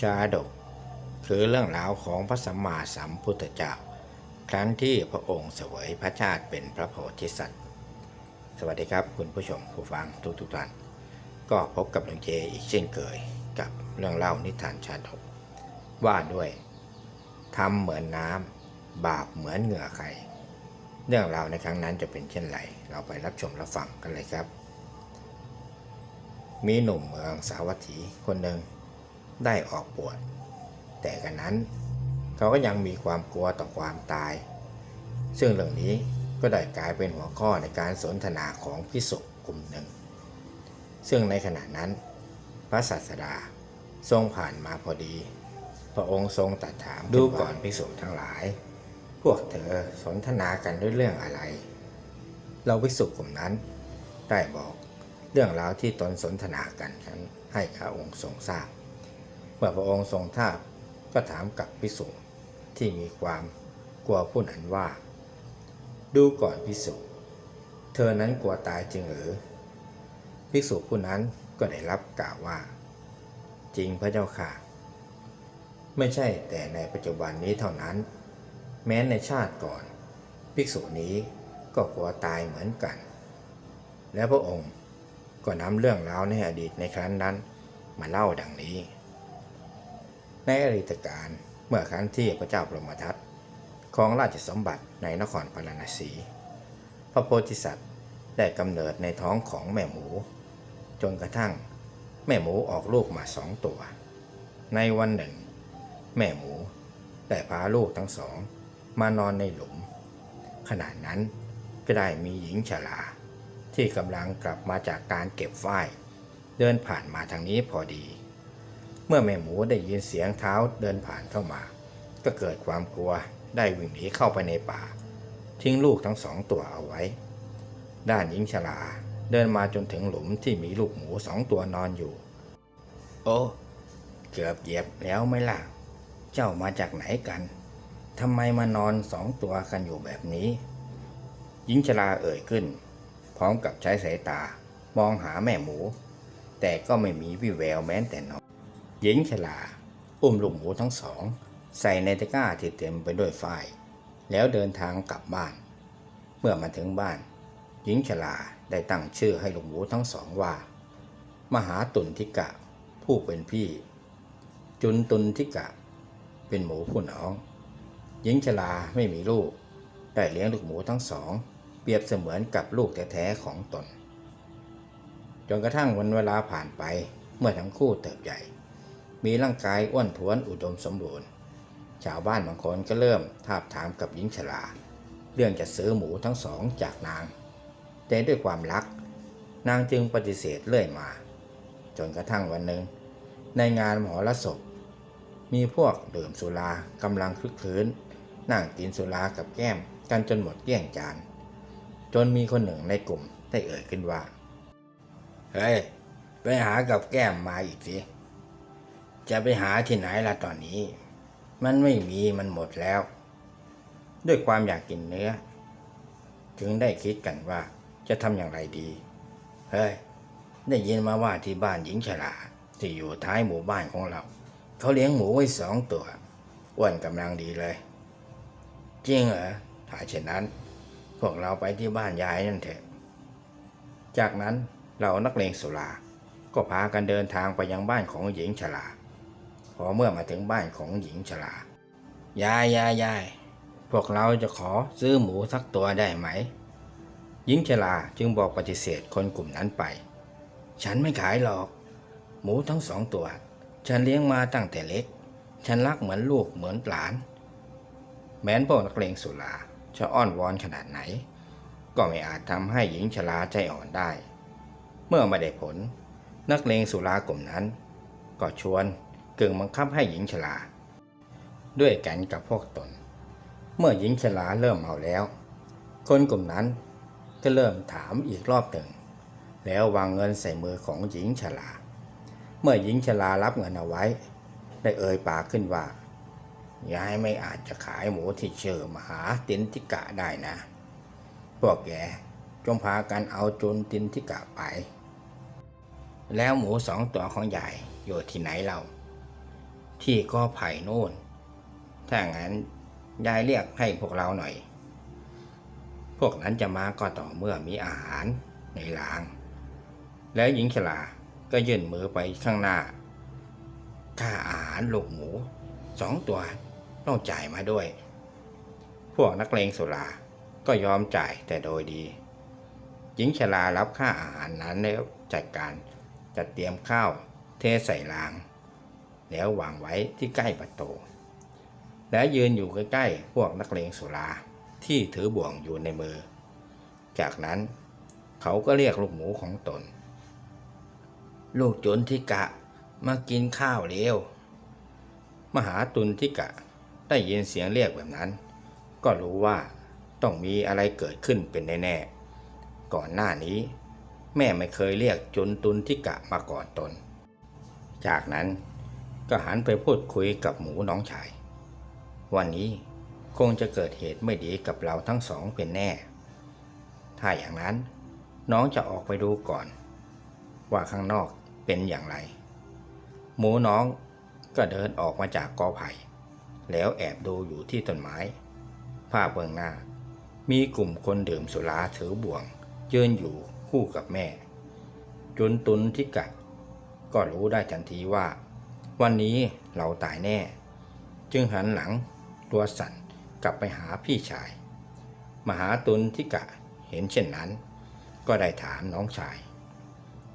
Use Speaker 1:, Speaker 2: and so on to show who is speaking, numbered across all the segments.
Speaker 1: ชาดก คือเรื่องราวของพระสัมมาสัมพุทธเจ้า ครั้งที่พระองค์เสวยพระชาติเป็นพระโพธิสัตว์ สวัสดีครับคุณผู้ชมผู้ฟังทุกทุกท่าน ก็พบกับหลวงเจอีกเช่นเคยกับเรื่องเล่านิทานชาดก ว่าด้วยทำเหมือนน้ำบาปเหมือนเหงื่อใครเรื่องราวในครั้งนั้นจะเป็นเช่นไร เราไปรับชมรับฟังกันเลยครับ มีหนุ่มเมืองสาวัตถีคนหนึ่ง ได้ออกบวชแต่กันนั้น เขาก็ยังมีความกลัวต่อความตาย ซึ่งเรื่องนี้ก็ได้กลายเป็นหัวข้อในการสนทนาของพิสุกลุ่มหนึ่ง ซึ่งในขณะนั้น พระศาสดาทรงผ่านมาพอดี พระองค์ทรงตรัสถามดูก่อนพิสุทั้งหลาย พวกเธอสนทนากันด้วยเรื่องอะไร เราพิสุกลุ่มนั้นได้บอกเรื่องราวที่ตนสนทนากันนั้นให้ข้าองค์ทรงทราบ มื่อพระองค์ทรงทราบก็ถามกับพิสุที่มีความกลัวผู้นั้นว่า ดูก่อนพิสุเธอนั้นกลัวตายจริงหรือภิกษุผู้นั้นก็ได้รับกล่าวว่า จริงพระเจ้าค่ะ ไม่ใช่แต่ในปัจจุบันนี้เท่านั้น แม้ในชาติก่อน ภิกษุนี้ก็กลัวตายเหมือนกัน และพระองค์ก็นำเรื่องราวในอดีตในครั้งนั้นมาเล่าดังนี้ ในอดีตการเมื่อครั้งที่พระเจ้าปรมทัตของราชสมบัติในนครพาราณสี พระโพธิสัตว์ได้กำเนิดในท้องของแม่หมู จนกระทั่งแม่หมูออกลูกมาสองตัว ในวันหนึ่ง แม่หมูได้พาลูกทั้งสองมานอนในหลุม ขณะนั้นก็ได้มีหญิงชราที่กำลังกลับมาจากการเก็บฝ้าย เดินผ่านมาทางนี้พอดี เมื่อแม่หมูได้ยินเสียงเท้าเดินผ่านเข้ามา ก็เกิดความกลัวได้วิ่งหนีเข้าไปในป่า ทิ้งลูกทั้งสองตัวเอาไว้ ด้านหญิงชราเดินมาจนถึงหลุมที่มีลูกหมูสองตัวนอนอยู่ โอ้เกือบเหยียบแล้วไม่ล่ะ เจ้ามาจากไหนกันทำไมมานอนสองตัวกันอยู่แบบนี้ หญิงชราเอ่ยขึ้น พร้อมกับใช้สายตามองหาแม่หมู แต่ก็ไม่มีวิแววแม้แต่น้อย หญิงชราอุ้มลูกหมูทั้งสอง ใส่ในตะกร้าที่เต็มไปด้วยฝ้าย แล้วเดินทางกลับบ้าน เมื่อมาถึงบ้าน หญิงชราได้ตั้งชื่อให้ลูกหมูทั้งสองว่า มหาตุนทิกะ ผู้เป็นพี่ จุนตุนทิกะ เป็นหมูผู้น้อง หญิงชราไม่มีลูก ได้เลี้ยงลูกหมูทั้งสอง เปรียบเสมือนกับลูกแท้ๆของตนจนกระทั่งวันเวลาผ่านไปเมื่อทั้งคู่เติบใหญ่ มีร่างกายอ้วนท้วนอุดมสมบูรณ์ ชาวบ้านบางคนก็เริ่มทาบถามกับหญิงชรา เรื่องจะซื้อหมูทั้งสองจากนาง แต่ด้วยความรัก นางจึงปฏิเสธเรื่อยมา จนกระทั่งวันหนึ่ง ในงานหมหรสพมีพวกดื่มสุรากำลังคลึกคลื้น นั่งกินสุรากับแก้มกันจนหมดเกลี้ยงจาน จนมีคนหนึ่งในกลุ่มได้เอ่ยขึ้นว่า เฮ้ย ไปหากับแก้มมาอีกสิ จะไปหาที่ไหนล่ะตอนนี้ มันไม่มีมันหมดแล้ว ด้วยความอยากกินเนื้อจึงได้คิดกันว่าจะทำอย่างไรดี เฮ้ย ได้ยินมาว่าที่บ้านหญิงฉลาดที่อยู่ท้ายหมู่บ้านของเรา เขาเลี้ยงหมูไว้สองตัวอ้วนกำลังดีเลย จริงเหรอถ้าเช่นนั้น พวกเราไปที่บ้านยายนั่นเถอะ จากนั้นเรานักเลงสุราก็พากันเดินทางไปยังบ้านของหญิงชรา พอเมื่อมาถึงบ้านของหญิงชรายายยายยายพวกเราจะขอซื้อหมูสักตัวได้ไหม หญิงชราจึงบอกปฏิเสธคนกลุ่มนั้นไป ฉันไม่ขายหรอก หมูทั้งสองตัว ฉันเลี้ยงมาตั้งแต่เล็ก ฉันรักเหมือนลูกเหมือนหลาน แม้นพวกนักเลงสุราจะอ้อนวอนขนาดไหน ก็ไม่อาจทำให้หญิงชราใจอ่อนได้ เมื่อไม่ได้ผล นักเลงสุรากลุ่มนั้น ก็ชวน กึ่งบังคับให้หญิงชราด้วยกันกับพวกตน เมื่อหญิงชราเริ่มเมาแล้ว คนกลุ่มนั้นก็เริ่มถามอีกรอบหนึ่ง แล้ววางเงินใส่มือของหญิงชราเมื่อหญิงชรารับเงินเอาไว้ ได้เอ่ยปากขึ้นว่ายายไม่อาจจะขายหมูที่เชื่อมหาตินทิกะได้นะ พวกแกจงพากันเอาจุนตินทิกะไป แล้วหมูสองตัวของยายอยู่ที่ไหนเรา ที่ก็ไผ่โน่น ถ้างั้นยายเรียกให้พวกเราหน่อย พวกนั้นจะมาก็ต่อเมื่อมีอาหารในราง แล้วหญิงชราก็ยื่นมือไปข้างหน้า ค่าอาหารลูกหมูสองตัวต้องจ่ายมาด้วย พวกนักเลงสุราก็ยอมจ่ายแต่โดยดี หญิงชรารับค่าอาหารนั้นแล้วจัดการจัดเตรียมข้าวเทใส่ราง แล้ววางไว้ที่ใกล้ประตู แล้วยืนอยู่ใกล้ๆพวกนักเลงสุราที่ถือบ่วงอยู่ในมือ จากนั้นเขาก็เรียกลูกหมูของตน ลูกจุนทิกะมากินข้าวเร็ว มหาตุนทิกะได้ยินเสียงเรียกแบบนั้น ก็รู้ว่าต้องมีอะไรเกิดขึ้นเป็นแน่ๆก่อนหน้านี้ แม่ไม่เคยเรียกจุนตุนทิกะมาก่อนตน จากนั้น ก็หันไปพูดคุยกับหมูน้องชาย วันนี้คงจะเกิดเหตุไม่ดีกับเราทั้งสองเป็นแน่ ถ้าอย่างนั้นน้องจะออกไปดูก่อน ว่าข้างนอกเป็นอย่างไร หมูน้องก็เดินออกมาจากกอไผ่ แล้วแอบดูอยู่ที่ต้นไม้ ภาพเบื้องหน้า มีกลุ่มคนดื่มสุราถือบ่วงยืนอยู่คู่กับแม่ จุนตุนทิกะ ก็รู้ได้ทันทีว่า วันนี้เราตายแน่ จึงหันหลังตัวสั่นกลับไปหาพี่ชาย มหาตุนทิกะเห็นเช่นนั้น ก็ได้ถามน้องชาย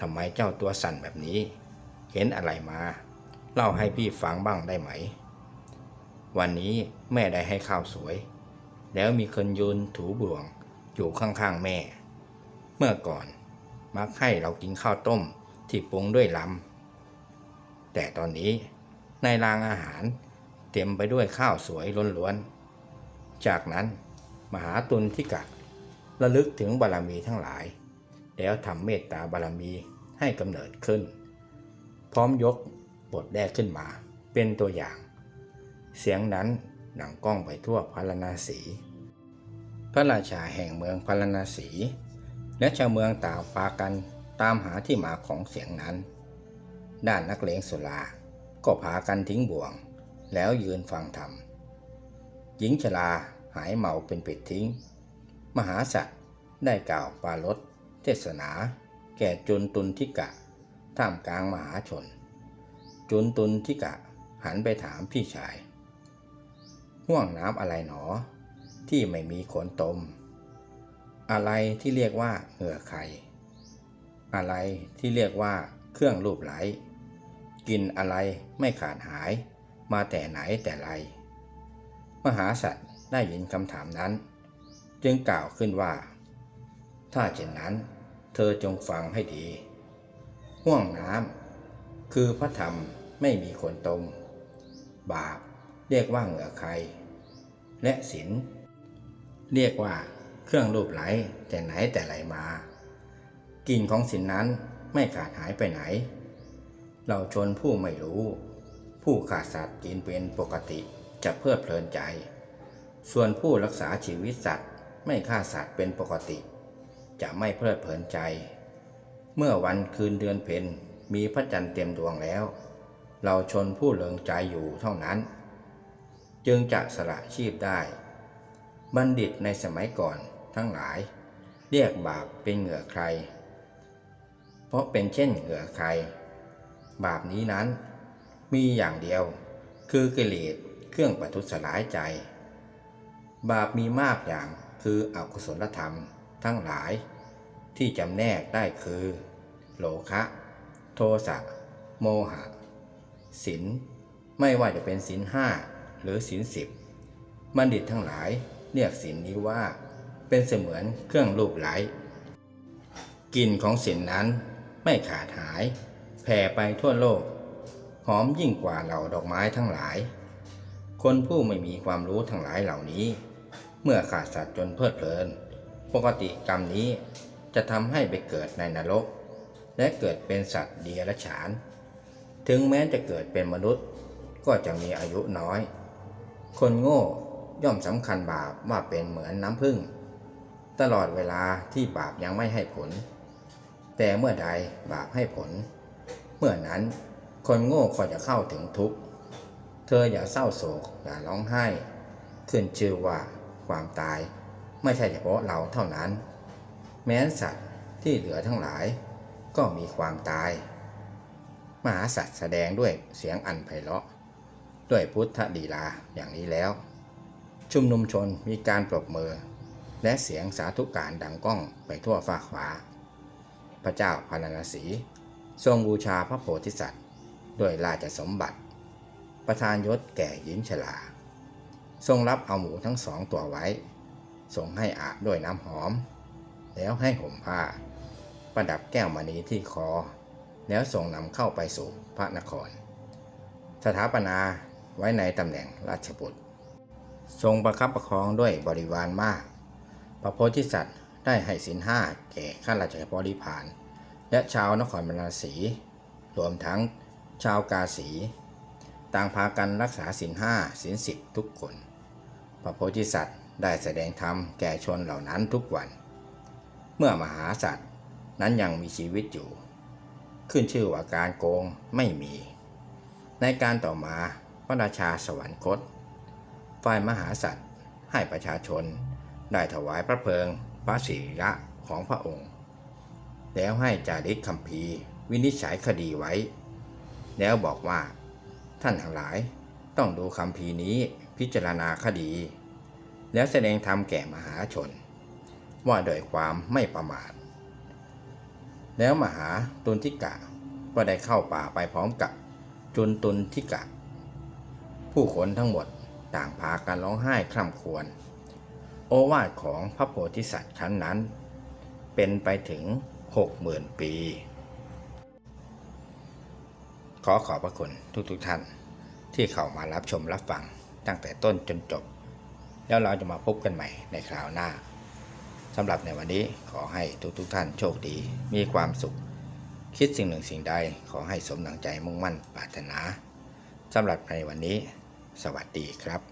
Speaker 1: ทำไมเจ้าตัวสั่นแบบนี้ เห็นอะไรมา เล่าให้พี่ฟังบ้างได้ไหม วันนี้แม่ได้ให้ข้าวสวย แล้วมีคนยืนถูบ่วงอยู่ข้างๆแม่ เมื่อก่อนมักให้เรากินข้าวต้มที่ปรุงด้วยลำ แต่ตอนนี้ในรางอาหารเต็มไปด้วยข้าวสวยล้วนๆ จากนั้นมหาตุนทิกะระลึกถึงบารมีทั้งหลาย แล้วทำเมตตาบารมีให้กำเนิดขึ้น พร้อมยกบทแรกขึ้นมาเป็นตัวอย่าง เสียงนั้นดังกล้องไปทั่วพารณาสี พระราชาแห่งเมืองพารณาสี และชาวเมืองต่างพากันตามหาที่มาของเสียงนั้น ด้านนักเลงสุรา ก็พากันทิ้งบ่วง แล้วยืนฟังธรรมหญิงชราหายเมาเป็นปิดทิ้ง มหาสัตว์ได้กล่าวปารถเทศนา แก่จุนตุนทิกะ ท่ามกลางมหาชน จุนตุนทิกะหันไปถามพี่ชายห่วงน้ำอะไรหนอ ที่ไม่มีขนตม อะไรที่เรียกว่าเหงื่อไข่อะไรที่เรียกว่าเครื่องรูปไหล กินอะไรไม่ขาดหาย มาแต่ไหนแต่ไร มหาสัตว์ได้ยินคำถามนั้น จึงกล่าวขึ้นว่า ถ้าเช่นนั้น เธอจงฟังให้ดี ห่วงน้ำคือพระธรรมไม่มีคนตรง บาปเรียกว่าเหงื่อใคร และศีลเรียกว่าเครื่องรูปไหลแต่ไหนแต่ไรมา กินของศีลนั้นไม่ขาดหายไปไหน เราชนผู้ไม่รู้ ผู้ขาดสัตว์กินเป็นปกติจะเพลิดเพลินใจ ส่วนผู้รักษาชีวิตสัตว์ไม่ฆ่าสัตว์เป็นปกติ จะไม่เพลิดเพลินใจ เมื่อวันคืนเดือนเพ็ญมีพระจันทร์เต็มดวงแล้ว เราชนผู้เลิงใจอยู่เท่านั้น จึงจะสละชีพได้ บัณฑิตในสมัยก่อนทั้งหลาย เรียกบาปเป็นเหงื่อใคร เพราะเป็นเช่นเหงื่อใคร บาปนี้นั้น มีอย่างเดียว คือกิเลสเครื่องประทุษร้ายใจ บาปมีมากอย่างคืออกุศลธรรมทั้งหลาย ที่จำแนกได้คือ โลคะ โทสะโมหะศีลไม่ว่าจะเป็นศีลห้าหรือศีลสิบบัณฑิตทั้งหลายเรียกศีลนี้ว่า เป็นเสมือนเครื่องรูปไหลกลิ่นของศีลนั้นไม่ขาดหาย แผ่ไปทั่วโลก หอมยิ่งกว่าเหล่าดอกไม้ทั้งหลาย คนผู้ไม่มีความรู้ทั้งหลายเหล่านี้ เมื่อขาดสัตว์จนเพลิดเพลิน ปกติกรรมนี้จะทำให้ไปเกิดในนรก และเกิดเป็นสัตว์เดียรฉาน ถึงแม้จะเกิดเป็นมนุษย์ก็จะมีอายุน้อย คนโง่ย่อมสำคัญบาปว่าเป็นเหมือนน้ำผึ้งตลอดเวลาที่บาปยังไม่ให้ผล แต่เมื่อใดบาปให้ผล เมื่อนั้นคนโง่ก็จะเข้าถึงทุกข์ออย่าเศร้าโศก อย่าร้องไห้ ขึ้นชื่อว่าความตาย ไม่ใช่เฉพาะเราเท่านั้น แม้นสัตว์ที่เหลือทั้งหลาย ก็มีความตาย มหาสัตว์แสดงด้วยเสียงอันไพเราะ ด้วยพุทธดีลาอย่างนี้แล้ว ชุมนุมชนมีการปรบมือ และเสียงสาธุการดังก้องไปทั่วฟ้ากฟ้าพระเจ้าพาราณสี ทรงบูชาพระโพธิสัตว์ด้วยราชสมบัติ ประทานยศแก่หญิงชลา ทรงรับเอาหมูทั้งสองตัวไว้ ทรงให้อาบด้วยน้ำหอม แล้วให้ห่มผ้า ประดับแก้วมณีที่คอ แล้วทรงนำเข้าไปสู่พระนคร สถาปนาไว้ในตำแหน่งราชบุตร ทรงประคับประคองด้วยบริวารมาก พระโพธิสัตว์ได้ให้สินห้าแก่ข้าราชบริพาร และชาวนครบรรสีรวมทั้งชาวกาสี ต่างพากันรักษาสินห้าสินสิบทุกคน พระโพธิสัตว์ได้แสดงธรรมแก่ชนเหล่านั้นทุกวัน เมื่อมหาสัตว์นั้นยังมีชีวิตอยู่ ขึ้นชื่อว่าการโกงไม่มี ในการต่อมาพระราชาสวรรคต ฝ่ายมหาสัตว์ให้ประชาชน ได้ถวายพระเพลิงพระศิริระของพระองค์ แล้วให้จาริกคำพีวินิจฉัยคดีไว้ แล้วบอกว่า ท่านทั้งหลายต้องดูคำพีนี้พิจารณาคดี แล้วแสดงธรรมแก่มหาชน ว่าโดยความไม่ประมาท แล้วมหาตุนทิกะก็ได้เข้าป่าไปพร้อมกับจุนตุนทิกะ ผู้คนทั้งหมดต่างพากันร้องไห้คร่ำครวญโอวาทของพระโพธิสัตว์ครั้งนั้น เป็นไปถึง หกหมื่นปี ขอขอบพระคุณทุกๆทท่านที่เข้ามารับชมรับฟังตั้งแต่ต้นจนจบ แล้วเราจะมาพบกันใหม่ในคราวหน้าสำหรับในวันนี้ขอให้ทุกๆทท่านโชคดี มีความสุข คิดสิ่งหนึ่งสิ่งใดขอให้สมดังใจมุ่งมั่นปรารถนาสำหรับในวันนี้ สวัสดีครับ